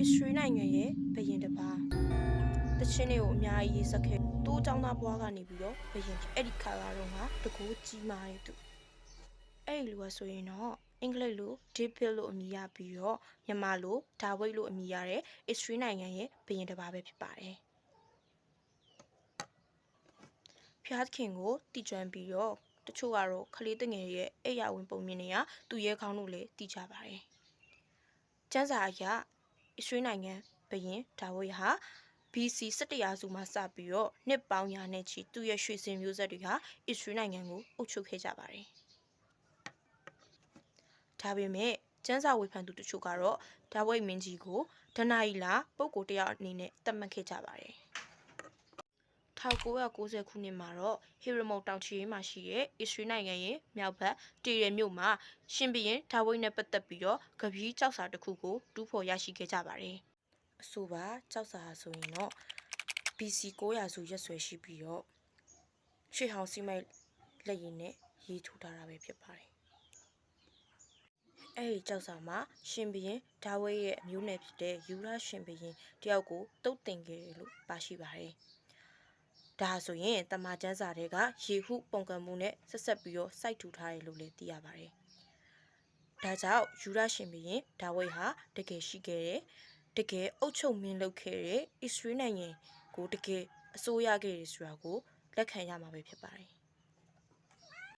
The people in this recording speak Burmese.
အစ္စရေးနိုင်ငံရဲ့ဘရင်တစ်ပါးတချင်းတွေကိုအများကြီးရေးစက်ခဲ့တိုးចောင်းသားဘွားကနေပြီးတော့ဘရင်အဲ့ဒီခါလာတော့ကတကူကြီးမားတဲ့သူအဲ့ဒီလူကဆိုရင်တော့အင်္ဂလိပ်လို David လို့အမည်ရပြီးတော့မြန်မာလိုဒါဝိတ်လို့အမည်ရတဲ့အစ္စရေးနိုင်ငံရဲ့ဘရင်တစ်ပါးပဲဖြစ်ပါတယ်ဖျားသခင်ကိုတည်ကျွမ်းပြီးတော့တချို့ကတော့ခလေးတငယ်ရဲ့အိယာဝင်ပုံမြင်နေရသူရဲကောင်းလို့လည်းတည်ကြပါတယ်ကျန်းစာအရ အစ္စရေးနိုင်ငံဘရင်ဒါဝိဒ်ဟာ BC 17ရာစုမှာစပြီးတော့နှစ်ပေါင်းရာနဲ့ချီသူ့ရဲ့ရွှေစင်မျိုးဆက်တွေဟာအစ္စရေးနိုင်ငံကိုအုပ်ချုပ်ခဲ့ကြပါတယ်။ဒါပေမဲ့ကျန်းစာဝေဖန်သူတချို့ကတော့ဒါဝိဒ်မင်းကြီးကိုဒနာယီလာပုဂ္ဂိုလ်တစ်ယောက်အနေနဲ့သတ်မှတ်ခဲ့ကြပါတယ်။ 1990ခုနှစ်မှာတော့ဟီရမုတ်တောင်ချီရေးမှာရှိတဲ့အစ္စရေးနိုင်ငံရဲ့မြောက်ဘက်တီရယ်မြို့မှာရှင်ဘီရင်ဒါဝိဒ်နဲ့ပတ်သက်ပြီးတော့ကပီးကြောက်စာတစ်ခုကိုတူးဖော်ရရှိခဲ့ကြပါတယ်။အဆိုပါကြောက်စာဟာဆိုရင်တော့ BC 900စုရက်ဆွဲရှိပြီးတော့ရှေးဟောင်းစီမိုက်လက်ရည်နဲ့ရေးထိုးထားတာပဲဖြစ်ပါတယ်။အဲဒီကြောက်စာမှာရှင်ဘီရင်ဒါဝိဒ်ရဲ့အမျိုးနယ်ဖြစ်တဲ့ယူရရှင်ဘီရင်တယောက်ကိုတုတ်တင်ခဲ့တယ်လို့ပါရှိပါတယ်။ ဒါဆိုရင်တမန်ကျမ်းစာတွေကရေဟုပုံကံမှုနဲ့ဆက်ဆက်ပြီးတော့စိုက်ထူထားတယ်လို့လည်းသိရပါတယ်။ဒါကြောင့်ယူရရှင်ဘီရင်ဒါဝိဒ်ဟာတကယ်ရှိခဲ့တယ်တကယ်အုပ်ချုပ်မင်းလုပ်ခဲ့တဲ့အစ္စရေးနိုင်ငံကိုတကယ်အစိုးရခဲ့တယ်ဆိုတာကိုလက်ခံရမှာပဲဖြစ်ပါတယ်